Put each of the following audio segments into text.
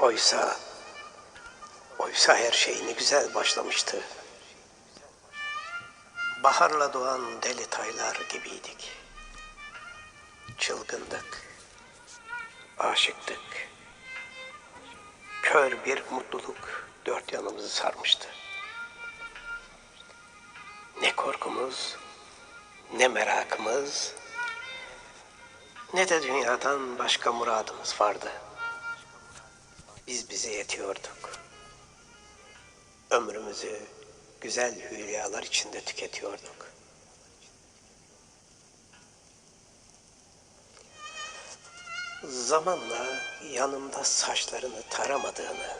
Oysa, oysa her şey ne güzel başlamıştı. Baharla doğan deli taylar gibiydik. Çılgındık, aşıktık. Kör bir mutluluk dört yanımızı sarmıştı. Ne korkumuz, ne merakımız, ne de dünyadan başka muradımız vardı. Biz bize yetiyorduk. Ömrümüzü güzel hülyalar içinde tüketiyorduk. Zamanla yanımda saçlarını taramadığını,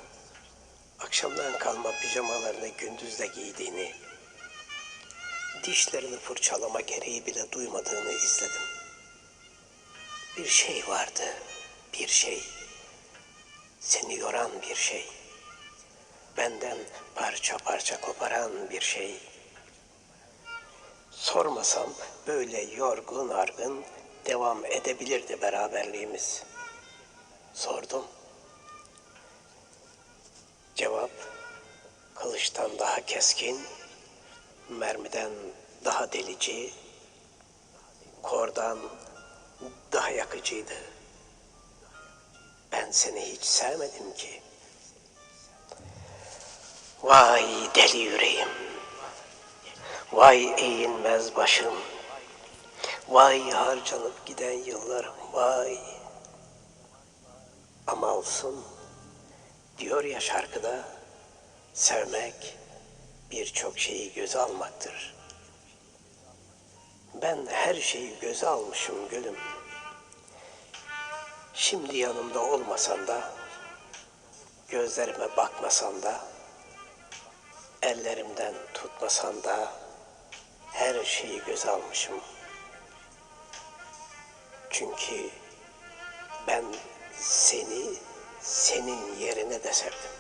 akşamdan kalma pijamalarını gündüzde giydiğini, dişlerini fırçalama gereği bile duymadığını izledim. Bir şey vardı, bir şey. Seni yoran bir şey. Benden parça parça koparan bir şey. Sormasam böyle yorgun argın devam edebilirdi beraberliğimiz. Sordum. Cevap kılıçtan daha keskin, mermiden daha delici, kordan daha yakıcıydı. Ben seni hiç sevmedim ki. Vay deli yüreğim. Vay eğilmez başım. Vay harcanıp giden yıllarım vay. Ama olsun diyor ya şarkıda sevmek birçok şeyi göze almaktır. Ben her şeyi göze almışım gülüm. Şimdi yanımda olmasan da, gözlerime bakmasan da, ellerimden tutmasan da her şeyi göze almışım. Çünkü ben seni senin yerine de sevdim.